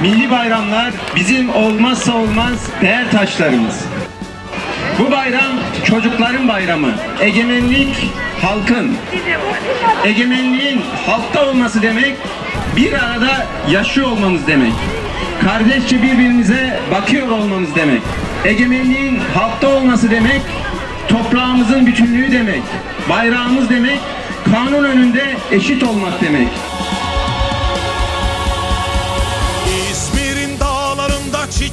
milli bayramlar bizim olmazsa olmaz değer taşlarımız. Bu bayram çocukların bayramı. Egemenlik halkın. Egemenliğin halkta olması demek bir arada yaşıyor olmamız demek. Kardeşçe birbirimize bakıyor olmamız demek. Egemenliğin halkta olması demek toprağımızın bütünlüğü demek. Bayrağımız demek kanun önünde eşit olmak demek.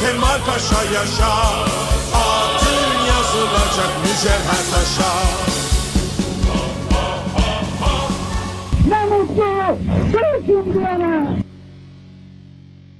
Kemal Paşa yaşa Adın yazılacak mücevher taşa Ne mutlu Türk'üm diyene.